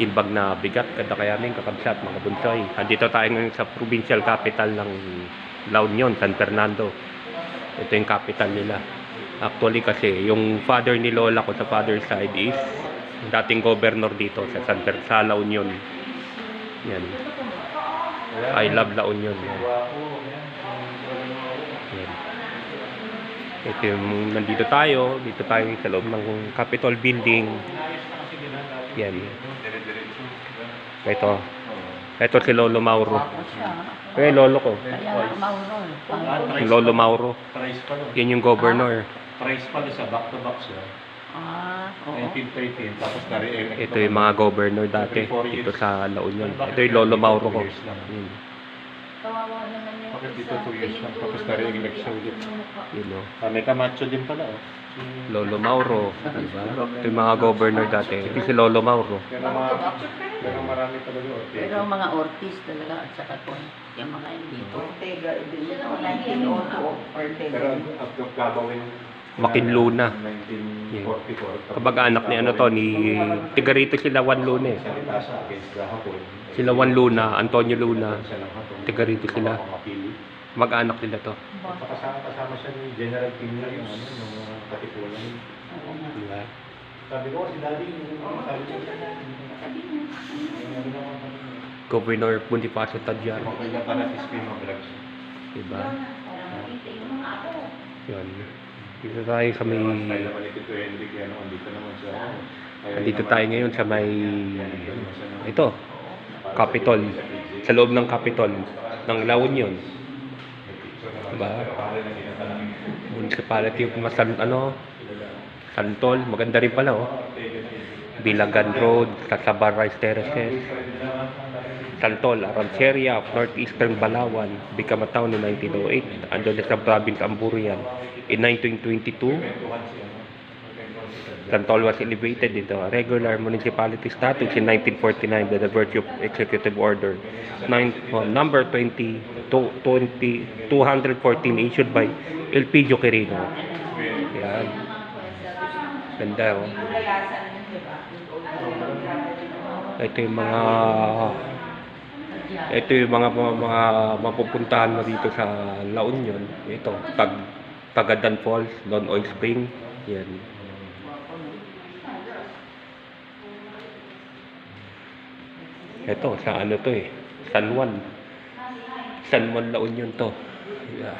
Imbag na bigat, kada kayamin, kakabsat, mga bunsoy. Andito tayo ngayon sa provincial capital ng La Union, San Fernando. Ito yung capital nila. Actually kasi, yung father ni Lola ko sa father side is dating governor dito sa San Fer sa La Union. Yan. I love La Union. Yan. Ito yung nandito tayo, dito tayo sa loob ng Capitol Building. Yan. Ito. Ito si Lolo Mauro. Eh, lolo ko. Mauro. Pang- Si Lolo Mauro. Yan yung governor. Price pala sa back-to-back siya. Ah, oo. 1913, tapos na-re-elect. Ito yung mga governor dati dito sa La Union. Ito yung Lolo Mauro ko. Kawawa naman yung Bakit dito isa. two years lang, Pinutulog tapos na-re-elect siya naman ulit? Yun o. Ah, may Camacho din pala, oh. Lolo Mauro. Diba? Ito yung mga governor dati. Ito si Lolo Mauro. Pero, mga, pero marami talaga, oh. Pero ang mga ortiz talaga at saka po, yung mga dito. Ortega, din yun, 1902, Ortega. Pero at yung gagawin Makinluna. 1944. Kapag anak ni ano to, ni tiga rito sila Juan Luna eh. Sila Juan Luna, Antonio Luna. Tiga rito sila. Mag-anak nila to. Kasama, kasama siya ni General Pino yung ano, yung mga katipunan. Diba? Sabi ko, si Daddy, sabi ko. Governor Bonifacio na Vlogs. Diba? Yun. Dito tayo sa may... Kaya naman ito to Henrik, ano, naman- tayo ngayon sa may... Andito naman siya, no? Ito. Capitol. Sa loob ng Capitol. Ng La Union. Diba? Municipality of Masan, ano, Santol. Maganda rin pala, oh. Bilagan Road, Casabar Rice Terraces. Santol, Aranceria of Northeastern Balawan, town in 1908. Andun na sa province Amburian. In 1922, Santol was elevated into a regular municipality status in 1949 by the virtue of executive order nine, oh, number 20, to, 20 214 issued by Elpidio Quirino. Yan. Ganda oh. Ito yung mga ito yung mga mga, mga mapupuntahan mo dito sa La Union. Ito, Tag Tagadan Falls, Don Oil Spring. Yan. Ito, sa ano to eh? San Juan. San Juan La Union to. Yeah.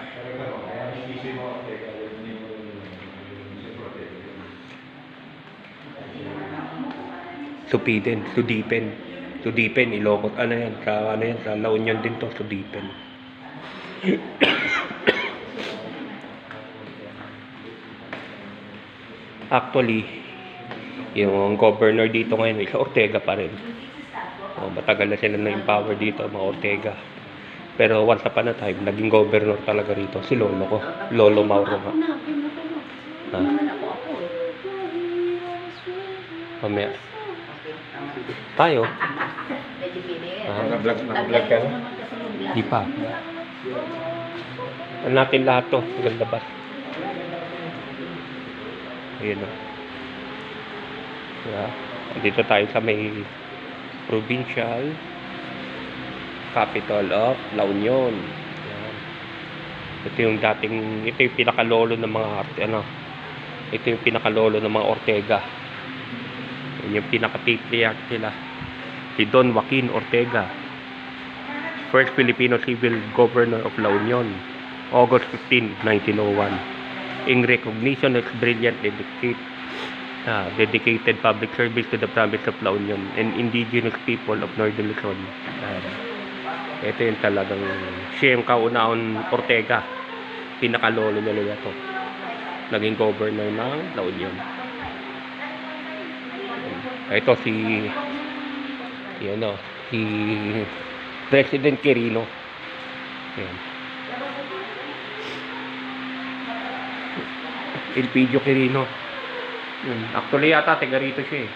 Supiden, Sudipen. Sudipen, Ilocos. Ano yan? Sa ano yan? Sa La Union din to, Sudipen. Actually, yung governor dito ngayon is Ortega pa rin. Oh, matagal na sila na-empower dito, mga Ortega. Pero once upon a time, naging governor talaga rito, si Lolo ko. Lolo Mauro nga. Ha? Eh. Mamaya. Tayo? Ah, naka-vlog- naka-vlog ka na? Di pa. Ano natin lahat to? Ganda ba? Ayun o. Diba? Dito tayo sa may provincial capital of La Union. Ito yung dating, ito yung pinakalolo ng mga ano, ito yung pinakalolo ng mga Ortega. Yung pinaka-patriarch nila. Si Don Joaquin Ortega. First Filipino civil governor of La Union, August 15, 1901. In recognition of his brilliant dedicate, ah, dedicated public service to the province of La Union and indigenous people of Northern Luzon. Ah, ito yung talagang siya yung kauna-un Ortega. Pinakalolo niya nila to. Naging governor ng La Union. Ito si si ano, si President Quirino. Ayan. Elpidio Quirino. Yun. Actually yata, taga rito siya eh.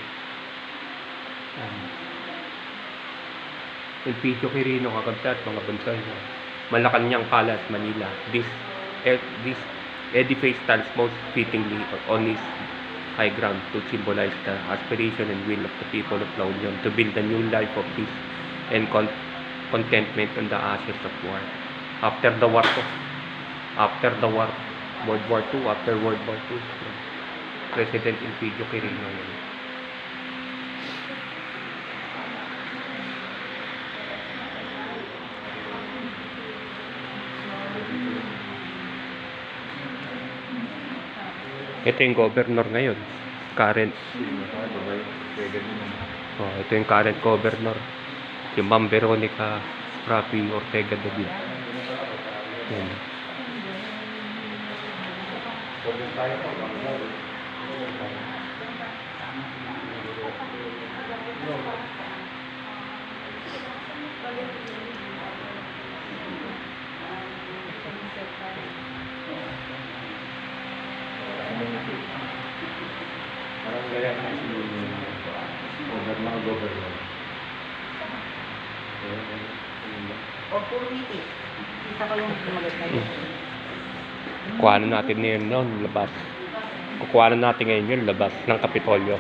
Elpidio Quirino, kakabsat, mga bansay. Malacanang Palace, Manila. This, eh, this edifice stands most fittingly on his high ground to symbolize the aspiration and will of the people of La Union to build a new life of peace and con- contentment on the ashes of war. After the war after the war, World War II, after World War II, President Elpidio Quirino yun. Ito yung governor ngayon. Current. Oh, ito yung current governor. Si Ma'am Veronica Rafi Ortega David. Yan. Parang gaya na si Over mga governor. O puro witi. Kita ko yung sumagot na yun. Natin ngayon noon, labas. Kukuhanan natin ngayon yun, labas ng Kapitolyo.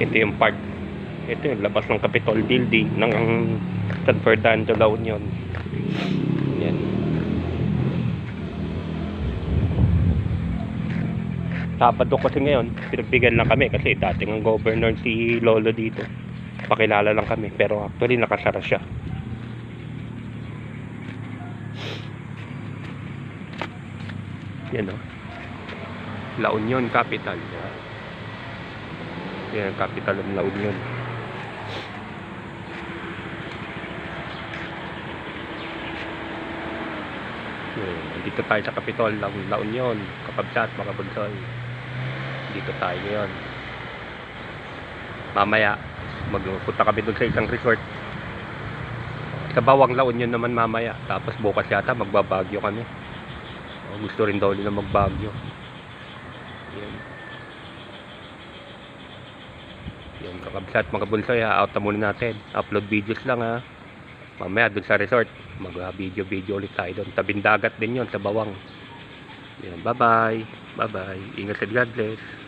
Ito yung part. Ito yung labas ng Capitol Building ng San Fernando, La Union. Yan. Sabado kasi ngayon, pinagbigyan lang kami kasi dating ang governor si Lolo dito. Pakilala lang kami, pero actually nakasara siya. Yan o. La Union Capital. Yan ang capital ng La Union. Yan, Dito tayo sa Capitol ng La Union, Kapabsat, mga bunsoy. Dito tayo ngayon. Mamaya, magpunta kami doon sa isang resort. Sa Bawang La Union naman mamaya. Tapos bukas yata magbabagyo kami. O, gusto rin daw nila magbagyo. Yan. Yan, kakabsat mga bunsoy ha. Out na muna natin. Upload videos lang ha. Mamaya doon sa resort. Mag-video-video ulit tayo doon. Tabing dagat din yon sa Bawang. Yan, bye-bye. Bye-bye. Ingat at God bless.